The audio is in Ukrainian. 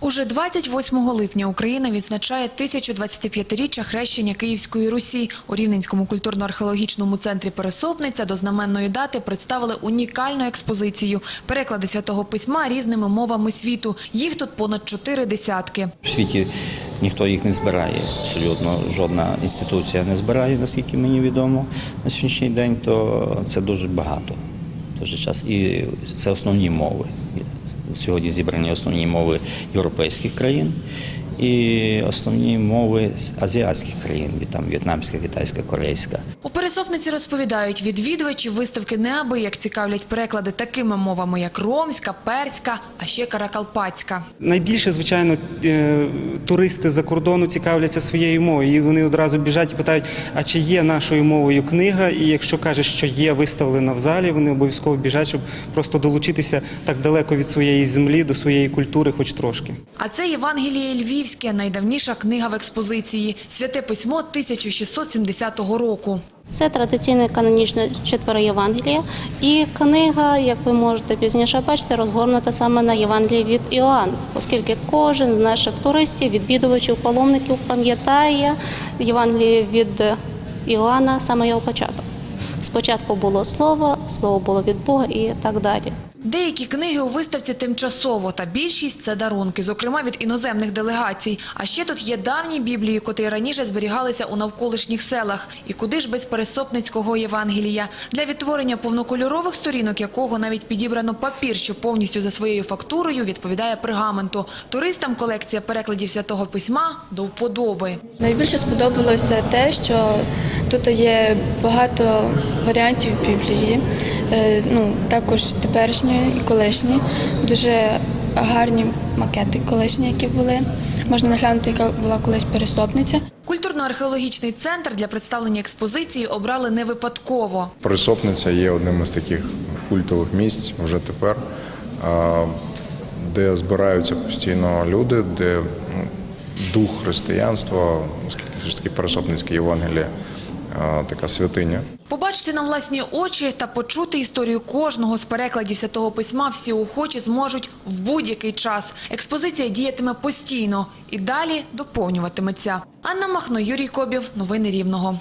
Уже 28 липня Україна відзначає 1025-річчя хрещення Київської Русі. У Рівненському культурно-археологічному центрі Пересопниця до знаменної дати представили унікальну експозицію – переклади святого письма різними мовами світу. Їх тут понад чотири десятки. В світі ніхто їх не збирає, абсолютно жодна інституція не збирає, наскільки мені відомо на сьогоднішній день, то це дуже багато. в той же час. І це основні мови. Сьогодні зібрані основні мови європейських країн і основні мови з азіатських країн, там в'єтнамська, китайська, корейська. У Пересопниці розповідають, відвідувачі виставки неабияк цікавлять переклади такими мовами, як ромська, перська, а ще каракалпатська. Найбільше, звичайно, е, туристи за кордону цікавляться своєю мовою. І вони одразу біжать і питають, а чи є нашою мовою книга? І якщо каже, що є виставлена в залі, вони обов'язково біжать, щоб просто долучитися так далеко від своєї землі до своєї культури, хоч трошки. А це Євангеліє Львівське, найдавніша книга в експозиції. Святе письмо 1670 року. Це традиційне канонічне четверо Євангелія, і книга, як ви можете пізніше бачити, розгорнута саме на Євангелії від Іоанна, оскільки кожен з наших туристів, відвідувачів, паломників пам'ятає Євангеліє від Іоанна, саме його початок. Спочатку було слово, слово було від Бога і так далі. Деякі книги у виставці тимчасово, та більшість – це дарунки, зокрема від іноземних делегацій. А ще тут є давні біблії, котрі раніше зберігалися у навколишніх селах. І куди ж без Пересопницького Євангелія? Для відтворення повнокольорових сторінок, якого навіть підібрано папір, що повністю за своєю фактурою відповідає пергаменту. Туристам колекція перекладів Святого Письма до вподоби. Найбільше сподобалося те, що тут є багато варіантів Біблії, е, ну, також теперішні і колишні, дуже гарні макети колишні, які були. Можна наглянути, яка була колись пересопниця. Культурно-археологічний центр для представлення експозиції обрали не випадково. Присопниця є одним із таких культових місць вже тепер, де збираються постійно люди, де ну, дух християнства, оскільки все ж таки Пересопницьке Євангеліє така святиня. Побачити на власні очі та почути історію кожного з перекладів Святого Письма всі охочі зможуть в будь-який час. Експозиція діятиме постійно і далі доповнюватиметься. Анна Махно, Юрій Кобів. Новини Рівного.